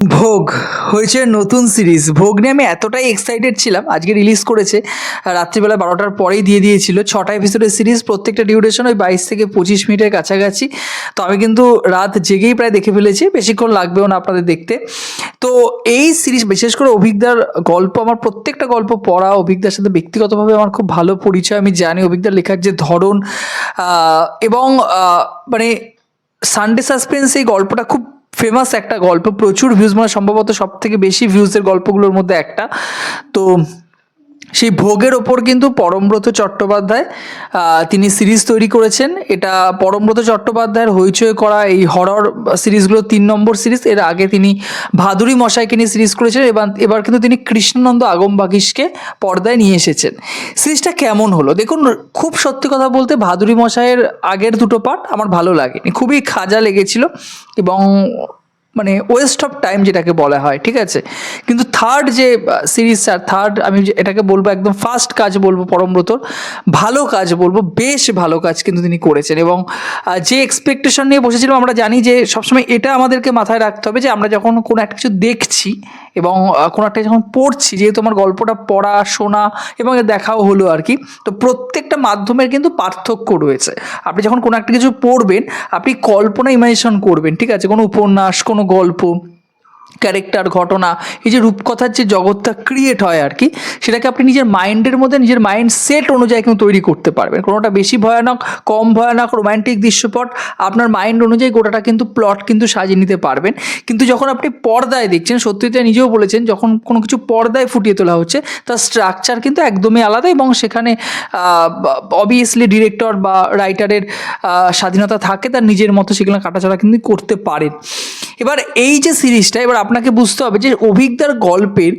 ভোগ হয়েছে নতুন সিরিজ। ভোগ নিয়ে আমি এতটাই এক্সাইটেড ছিলাম, আজকে রিলিজ করেছে, রাত্রিবেলা বারোটার পরেই দিয়ে দিয়েছিল। ছটা এপিসোডের সিরিজ প্রত্যেকটা ডিউরেশন ওই বাইশ থেকে পঁচিশ মিনিটের কাছাকাছি। তো আমি কিন্তু রাত জেগেই প্রায় দেখে ফেলেছি, বেশিক্ষণ লাগবেও না আপনাদের দেখতে। তো এই সিরিজ বিশেষ করে অভিজ্ঞতার গল্প, আমার প্রত্যেকটা গল্প পড়া অভিজ্ঞতার সাথে ব্যক্তিগতভাবে আমার খুব ভালো পরিচয়। আমি জানি অভিজ্ঞতার লেখার যে ধরন এবং মানে সানডে সাসপেন্স এই গল্পটা খুব ফেমাস একটা গল্প, প্রচুর ভিউজ মানে সম্ভবত সব থেকে বেশি ভিউজের গল্পগুলোর মধ্যে একটা। তো সেই ভোগের ওপর কিন্তু পরমব্রত চট্টোপাধ্যায় তিনি সিরিজ তৈরি করেছেন। এটা পরমব্রত চট্টোপাধ্যায়ের হইচই করা এই হরর সিরিজগুলো তিন নম্বর সিরিজ। এর আগে তিনি ভাদুরী মশাইকে নিয়ে সিরিজ করেছেন, এবার এবার কিন্তু তিনি কৃষ্ণনন্দ আগম বাগিসকে পর্দায় নিয়ে এসেছেন। সিরিজটা কেমন হলো? দেখুন, খুব সত্যি কথা বলতে ভাদুরী মশাইয়ের আগের দুটো পার্ট আমার ভালো লাগেনি। খুবই খাজা লেগেছিল এবং মানে ওয়েস্ট অফ টাইম যেটাকে বলা হয়, ঠিক আছে? কিন্তু থার্ড যে সিরিজ আর থার্ড আমি এটাকে বলব একদম ফার্স্ট কাজ বলব পরমব্রতর ভালো কাজ বলব, বেশ ভালো কাজ কিন্তু তিনি করেছেন এবং যে এক্সপেকটেশন নিয়ে বসেছিলাম আমরা জানি যে সবসময় এটা আমাদেরকে মাথায় রাখতে হবে যে আমরা যখন কোনো একটা কিছু দেখছি এবং কোনো একটা যখন পড়ছি, যেহেতু আমার গল্পটা পড়া, শোনা এবং দেখাও হলো আর কি, তো প্রত্যেকটা মাধ্যমের কিন্তু পার্থক্য রয়েছে। আপনি যখন কোনো একটা কিছু পড়বেন, আপনি কল্পনা ইমাজিনেশন করবেন, ঠিক আছে? কোনো উপন্যাস, কোনো গল্প ক্যারেক্টার ঘটনা, এই যে রূপকথার যে জগৎটা ক্রিয়েট হয় আর কি, সেটাকে আপনি নিজের মাইন্ডের মধ্যে, নিজের মাইন্ড সেট অনুযায়ী কিন্তু তৈরি করতে পারবেন। কোনোটা বেশি ভয়ানক, কম ভয়ানক রোমান্টিক দৃশ্যপট, আপনার মাইন্ড অনুযায়ী গোটাটা কিন্তু প্লট কিন্তু সাজিয়ে নিতে পারবেন। কিন্তু যখন আপনি পর্দায় দেখছেন সত্যিতে নিজেও বলেছেন, যখন কোনো কিছু পর্দায় ফুটিয়ে তোলা হচ্ছে, তার স্ট্রাকচার কিন্তু একদমই আলাদা এবং সেখানে অবভিয়াসলি ডিরেক্টর বা রাইটারের স্বাধীনতা থাকে, তার নিজের মতো সেগুলো কাটাছাড়া কিন্তু করতে পারেন। এবার এই যে সিরিজটা, এবার আপনাকে বুঝতে হবে যে অভিজ্ঞতার গল্পের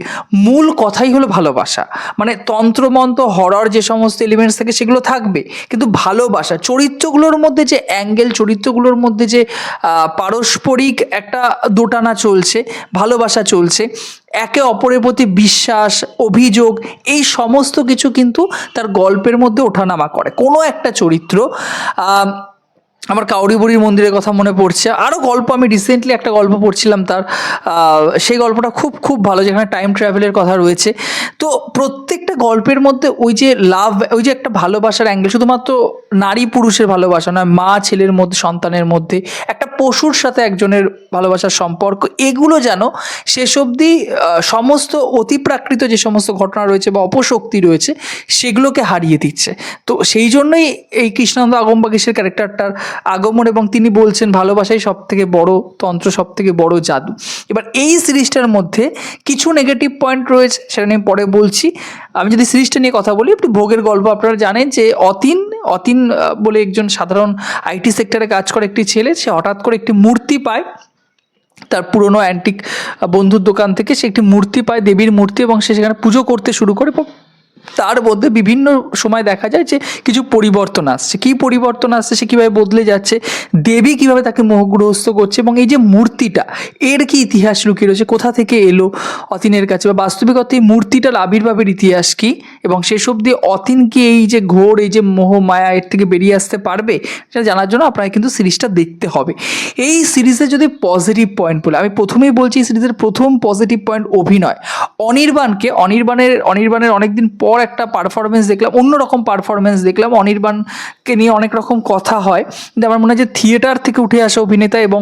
মূল কথাই হলো ভালোবাসা। মানে তন্ত্রমন্ত্র হরর যে সমস্ত এলিমেন্টস থাকে সেগুলো থাকবে, কিন্তু ভালোবাসা, চরিত্রগুলোর মধ্যে যে অ্যাঙ্গেল চরিত্রগুলোর মধ্যে যে পারস্পরিক একটা দোটানা চলছে, ভালোবাসা চলছে, একে অপরের প্রতি বিশ্বাস, অভিযোগ, এই সমস্ত কিছু কিন্তু তার গল্পের মধ্যে ওঠানামা করে। কোনো একটা চরিত্র আমার কাউরি বুড়ির মন্দিরের কথা মনে পড়ছে। আরও গল্প আমি রিসেন্টলি একটা গল্প পড়ছিলাম তার। সেই গল্পটা খুব খুব ভালো, যেখানে টাইম ট্রাভেলের কথা রয়েছে। তো প্রত্যেকটা গল্পের মধ্যে ওই যে লাভ ওই যে একটা ভালোবাসার অ্যাঙ্গেল শুধুমাত্র নারী পুরুষের ভালোবাসা নয়, মা ছেলের মধ্যে, সন্তানের মধ্যে, একটা পশুর সাথে একজনের ভালোবাসার সম্পর্ক, এগুলো যেন শেষ অবধি সমস্ত অতিপ্রাকৃত যে সমস্ত ঘটনা রয়েছে বা অপশক্তি রয়েছে, সেগুলোকে হারিয়ে দিচ্ছে। তো সেই জন্যই এই কৃষ্ণানন্দ আগমবাগেশের ক্যারেক্টারটার আগমন এবং তিনি বলছেন, ভালোবাসাই সব থেকে বড় তন্ত্র সব থেকে বড় জাদু। এবার এই সিরিজটার মধ্যে কিছু নেগেটিভ পয়েন্ট রয়েছে, সেটা নিয়ে পরে বলছি। আমি যদি সিরিজটা নিয়ে কথা বলি, একটু ভোগের গল্প। আপনারা জানেন যে অতীন অতীন বলে একজন সাধারণ আইটি সেক্টরে কাজ করে একটি ছেলে, সে হঠাৎ করে একটি মূর্তি পায়। তার পুরনো অ্যান্টিক বন্ধুর দোকান থেকে সে একটি মূর্তি পায়, দেবীর মূর্তি, এবং সে সেখানে পুজো করতে শুরু করে। তার মধ্যে বিভিন্ন সময় দেখা যায় যে কিছু পরিবর্তন আসছে। কী পরিবর্তন আসছে সে কীভাবে বদলে যাচ্ছে? দেবী কীভাবে তাকে মোহগ্রস্ত করছে এবং এই যে মূর্তিটা, এর কি ইতিহাস লুকিয়ে রয়েছে? কোথা থেকে এলো অতীনের কাছে? বা বাস্তবিকতা এই মূর্তিটার আবির্ভাবের ইতিহাস কি? এবং শেষ অবধি অতীন কি এই যে ঘোর, এই যে মোহ, মায়া এর থেকে বেরিয়ে আসতে পারবে? সেটা জানার জন্য আপনাকে কিন্তু সিরিজটা দেখতে হবে। এই সিরিজে যদি পজিটিভ পয়েন্ট বলে, আমি প্রথমেই বলছি এই সিরিজের প্রথম পজিটিভ পয়েন্ট অভিনয়। অনির্বাণকে, অনির্বাণের অনির্বাণের অনেকদিন পর একটা পারফরমেন্স দেখলাম, অন্যরকম পারফরমেন্স দেখলাম, অনির্বাণকে নিয়ে অনেক রকম কথা হয়। কিন্তু আমার মনে হয় যে থিয়েটার থেকে উঠে আসা অভিনেতা এবং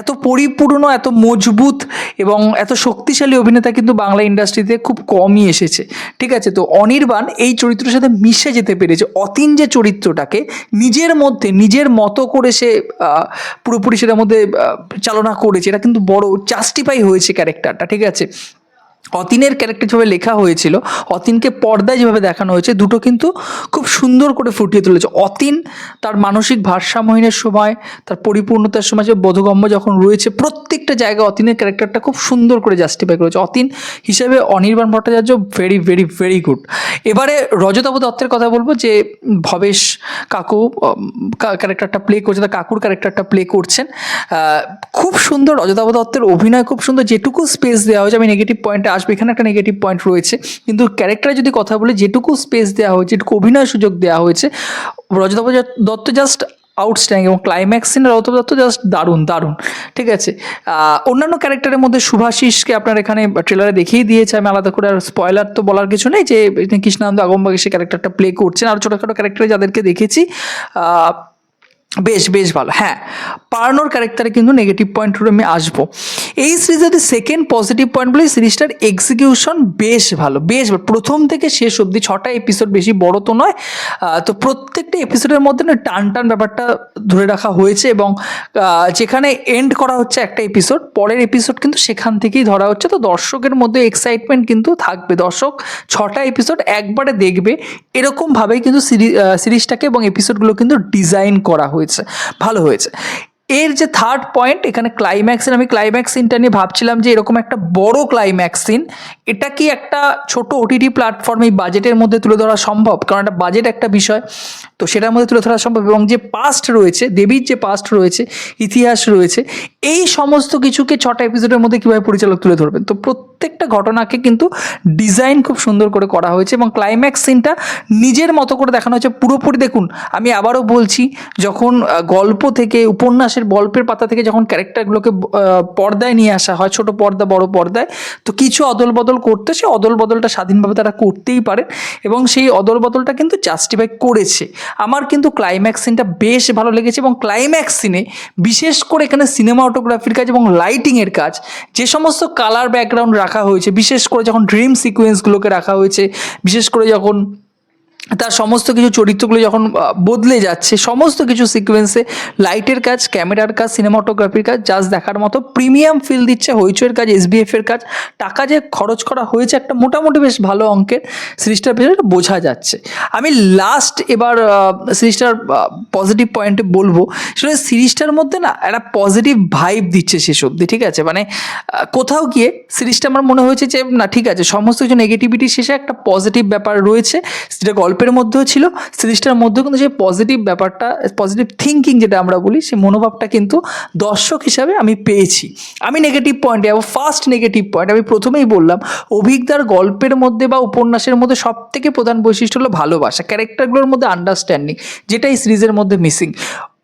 এত পরিপূর্ণ, এত মজবুত এবং এত শক্তিশালী অভিনেতা কিন্তু বাংলা ইন্ডাস্ট্রিতে খুব কমই এসেছে। ঠিক আছে? তো অনির্বাণ এই চরিত্রের সাথে মিশে যেতে পেরেছে। অতীন যে চরিত্রটাকে নিজের মধ্যে, নিজের মতো করে সে পুরোপুরি সেটার মধ্যে চালনা করেছে। এটা কিন্তু বড় জাস্টিফাই হয়েছে ক্যারেক্টারটা ঠিক আছে? অতীনের ক্যারেক্টার যেভাবে লেখা হয়েছিল, অতীনকে পর্দায় যেভাবে দেখানো হয়েছে, দুটো কিন্তু খুব সুন্দর করে ফুটিয়ে তুলেছে। অতীন তার মানসিক ভারসাম্যহীনের সময়, তার পরিপূর্ণতার সময় যে বোধগম্য যখন রয়েছে, প্রত্যেকটা জায়গায় অতীনের ক্যারেক্টারটা খুব সুন্দর করে জাস্টিফাই করেছে। অতীন হিসেবে Anirban Bhattacharya very very very good এবারে রজতাভ দত্তের কথা বলব যে, ভবেশ কাকু ক্যারেক্টারটা প্লে করছে, তার কাকুর ক্যারেক্টারটা প্লে করছেন। খুব সুন্দর রজতাভ দত্তের অভিনয় খুব সুন্দর। যেটুকু স্পেস দেওয়া হয়েছে, আমি নেগেটিভ পয়েন্টে আসবে, এখানে একটা নেগেটিভ পয়েন্ট রয়েছে। কিন্তু ক্যারেক্টারে যদি কথা বলি, যেটুকু স্পেস দেওয়া হয়েছে, যেটুকু অভিনয় সুযোগ দেওয়া হয়েছে রজতাভ দত্ত জাস্ট আউটস্ট্যান্ডিং এবং ক্লাইম্যাক্স সিন রৌতব দত্ত জাস্ট দারুণ দারুণ। ঠিক আছে? অন্যান্য ক্যারেক্টারের মধ্যে শুভাশিসকে আপনার এখানে ট্রেলারে দেখিয়ে দিয়েছে, আমি আলাদা করে আর স্পয়লার তো বলার কিছু নেই যে কৃষ্ণানন্দ আগমবাগে সে ক্যারেক্টারটা প্লে করছেন। আর ছোটোখাটো ক্যারেক্টারে যাদেরকে দেখেছি বেশ বেশ ভালো। হ্যাঁ পার্নোর ক্যারেক্টারে কিন্তু নেগেটিভ পয়েন্ট আমি আসব। এই সিরিজের সেকেন্ড পজিটিভ পয়েন্ট বলে সিরিজটার এক্সিকিউশন বেশ ভালো বেশ ভালো। প্রথম থেকে শেষ অবধি ছটা এপিসোড বেশি বড় তো নয়। তো প্রত্যেকটা এপিসোডের মধ্যে না টান টান ব্যাপারটা ধরে রাখা হয়েছে এবং যেখানে এন্ড করা হচ্ছে একটা এপিসোড পরের এপিসোড কিন্তু সেখান থেকেই ধরা হচ্ছে। তো দর্শকের মধ্যে এক্সাইটমেন্ট কিন্তু থাকবে। দর্শক ছটা এপিসোড একবারে দেখবে। এরকমভাবেই কিন্তু সিরি সিরিজটাকে এবং এপিসোডগুলো কিন্তু ডিজাইন করা হয়েছে। ভালো হয়েছে। এর যে থার্ড পয়েন্ট এখানে ক্লাইম্যাক্স আমি ক্লাইম্যাক্স সিনটা নিয়ে ভাবছিলাম যে এরকম একটা বড় ক্লাইম্যাক্স সিন এটা কি একটা ছোট ওটিটি প্ল্যাটফর্মে বাজেটের মধ্যে তুলে ধরা সম্ভব? কারণ একটা বাজেট একটা বিষয়, তো সেটার মধ্যে তুলে ধরা সম্ভব এবং যে পাস্ট রয়েছে, দেবীর যে পাস্ট রয়েছে, ইতিহাস রয়েছে, এই সমস্ত কিছুকে ছটা এপিসোডের মধ্যে কীভাবে পরিচালক তুলে ধরবেন? তো প্রত্যেকটা ঘটনাকে কিন্তু ডিজাইন খুব সুন্দর করে করা হয়েছে এবং ক্লাইম্যাক্স সিনটা নিজের মতো করে দেখানো হয়েছে। পুরোপুরি দেখুন, আমি আবারও বলছি, যখন গল্প থেকে উপন্যাসের গল্পের পাতা থেকে যখন ক্যারেক্টারগুলোকে পর্দায় নিয়ে আসা হয়, ছোট পর্দা, বড় পর্দায়, তো কিছু অদল বদল করতে সে অদল বদলটা স্বাধীনভাবে তারা করতেই পারে এবং সেই অদল বদলটা কিন্তু জাস্টিফাই করেছে। আমার কিন্তু ক্লাইম্যাক্স সিনটা বেশ ভালো লেগেছে এবং ক্লাইম্যাক্স সিনে বিশেষ করে এখানে সিনেমা অটোগ্রাফির কাজ এবং লাইটিংয়ের কাজ, যে সমস্ত কালার ব্যাকগ্রাউন্ড রাখা হয়েছে, বিশেষ করে যখন ড্রিম সিকোয়েন্সগুলোকে রাখা হয়েছে, বিশেষ করে যখন তার সমস্ত কিছু চরিত্রগুলো যখন বদলে যাচ্ছে, সমস্ত কিছু সিকোয়েন্সে লাইটের কাজ ক্যামেরার কাজ সিনেমাটোগ্রাফির কাজ জাস্ট দেখার মতো প্রিমিয়াম ফিল দিচ্ছে হইচইয়ের কাজ এসবিএফ এর কাজ। টাকা যে খরচ করা হয়েছে একটা মোটামুটি বেশ ভালো অঙ্কের সিরিজটার পেছনে বোঝা যাচ্ছে। আমি লাস্ট এবার সিরিজটার পজিটিভ পয়েন্টে বলব, সেটা সিরিজটার মধ্যে না একটা পজিটিভ ভাইব দিচ্ছে শেষ অবধি, ঠিক আছে? মানে কোথাও গিয়ে সিরিজটা আমার মনে হয়েছে যে, না, ঠিক আছে, সমস্ত কিছু নেগেটিভিটি শেষে একটা পজিটিভ ব্যাপার রয়েছে যেটা গল্পের মধ্যেও ছিল, সিরিজটার মধ্যেও কিন্তু সেই পজিটিভ ব্যাপারটা পজিটিভ থিঙ্কিং যেটা আমরা বলি, সেই মনোভাবটা কিন্তু দর্শক হিসাবে আমি পেয়েছি। আমি নেগেটিভ পয়েন্টে এবং ফার্স্ট নেগেটিভ পয়েন্ট আমি প্রথমেই বললাম, অভিজ্ঞতার গল্পের মধ্যে বা উপন্যাসের মধ্যে সব থেকে প্রধান বৈশিষ্ট্য হলো ভালোবাসা ক্যারেক্টারগুলোর মধ্যে আন্ডারস্ট্যান্ডিং যেটা এই সিরিজের মধ্যে মিসিং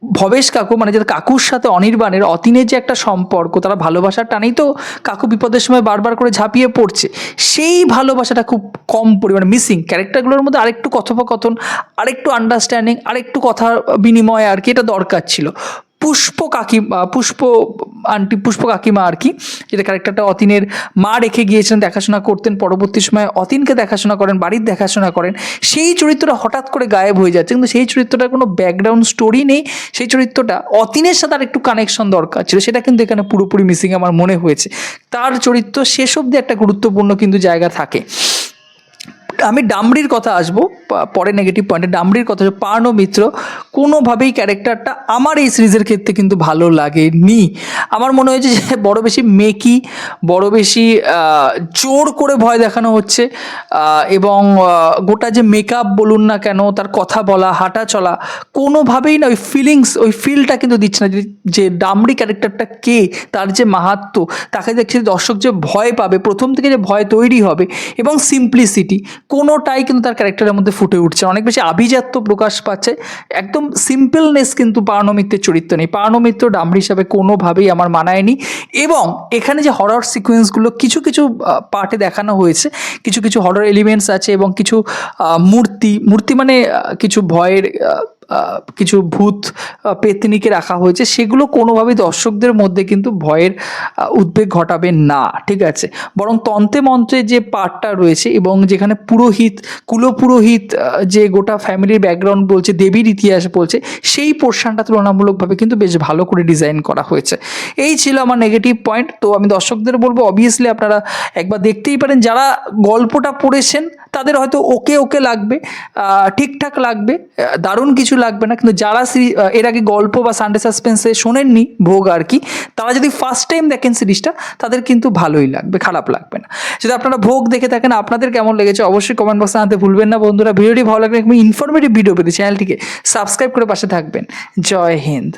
ভবেশ কাকু মানে যাদের কাকুর সাথে অনির্বাণের অতীনের যে একটা সম্পর্ক, তারা ভালোবাসার টানেই তো কাকু বিপদের সময় বারবার করে ঝাঁপিয়ে পড়ছে। সেই ভালোবাসাটা খুব কম পরিমাণে মিসিং ক্যারেক্টারগুলোর মধ্যে আরেকটু কথোপকথন, আরেকটু আন্ডারস্ট্যান্ডিং আরেকটু কথা বিনিময় আর কি, এটা দরকার ছিল। পুষ্প কাকি পুষ্প আন্টি, পুষ্প কাকিমা আর কি, যেটা ক্যারেক্টারটা অতীনের মা রেখে গিয়েছেন, দেখাশোনা করতেন, পরবর্তী সময় অতীনকে দেখাশোনা করেন, বাড়ির দেখাশোনা করেন, সেই চরিত্রটা হঠাৎ করে গায়েব হয়ে যাচ্ছে, কিন্তু সেই চরিত্রটার কোনো ব্যাকগ্রাউন্ড স্টোরি নেই, সেই চরিত্রটা অতীনের সাথে আর একটু কানেকশন দরকার ছিল, সেটা কিন্তু এখানে পুরোপুরি মিসিং আমার মনে হয়েছে, তার চরিত্র শেষ অবধি একটা গুরুত্বপূর্ণ কিন্তু জায়গা থাকে। আমি ডামরির কথা আসব পরে নেগেটিভ পয়েন্টে ডামরির কথা পার্ণ মিত্র, কোনোভাবেই ক্যারেক্টারটা আমার এই সিরিজের ক্ষেত্রে কিন্তু ভালো লাগেনি। আমার মনে হয়েছে যে বড় বেশি মেকি, বড় বেশি জোর করে ভয় দেখানো হচ্ছে এবং গোটা যে মেকআপ বলুন না কেন, তার কথা বলা, হাঁটা চলা, কোনোভাবেই না, ওই ফিলিংস ওই ফিলটা কিন্তু দিচ্ছে না। যে ডামরি ক্যারেক্টারটা কে, তার যে মাহাত্ম, তাকে দেখছে দর্শক যে ভয় পাবে, প্রথম থেকে যে ভয় তৈরি হবে, এবং সিম্পলিসিটি কোনোটাই কিন্তু তার ক্যারেক্টারের মধ্যে ফুটে উঠছে অনেক বেশি আভিজাত্য প্রকাশ পাচ্ছে। একদম সিম্পলনেস কিন্তু পার্ণমিত্রের চরিত্র নেই। পার্ণমিত্র ডামরি হিসাবে কোনোভাবেই আমার মানায়নি। এবং এখানে যে হরর সিকোয়েন্সগুলো কিছু কিছু পার্টে দেখানো হয়েছে। কিছু কিছু হরর এলিমেন্টস আছে এবং কিছু মূর্তি। মূর্তি মানে কিছু ভয়ের কিছু ভূত পেতনিকে রাখা হয়েছে, সেগুলো কোনোভাবেই দর্শকদের মধ্যে কিন্তু ভয়ের উদ্বেগ ঘটাবে না, ঠিক আছে? বরং তন্ত্রে মন্ত্রে যে পার্টটা রয়েছে এবং যেখানে পুরোহিত, কুলপুরোহিত যে গোটা ফ্যামিলির ব্যাকগ্রাউন্ড বলছে, দেবীর ইতিহাস বলছে, সেই পোর্শনটা তুলনামূলকভাবে কিন্তু বেশ ভালো করে ডিজাইন করা হয়েছে। এই ছিল আমার নেগেটিভ পয়েন্ট তো আমি দর্শকদের বলব অবভিয়াসলি আপনারা একবার দেখতেই পারেন, যারা গল্পটা পড়েছেন, তাদের হয়তো ওকে ওকে লাগবে ঠিকঠাক লাগবে দারুণ কিছু লাগবে না। কিন্তু যারা এর আগে গল্প বা সানডে সাসপেন্সে শোনেননি, ভোগ আর কি, তারা যদি ফার্স্ট টাইম দেখেন সিরিজটা তাদের কিন্তু ভালোই লাগবে, খারাপ লাগবে না। যদি আপনারা ভোগ দেখে থাকেন, আপনাদের কেমন লেগেছে অবশ্যই কমেন্ট বক্সে আনতে ভুলবেন না বন্ধুরা। ভিডিওটি ভালো লাগলে ইনফরমেটিভ ভিডিও পেতে চ্যানেলটিকে সাবস্ক্রাইব করে পাশে থাকবেন। জয় হিন্দ।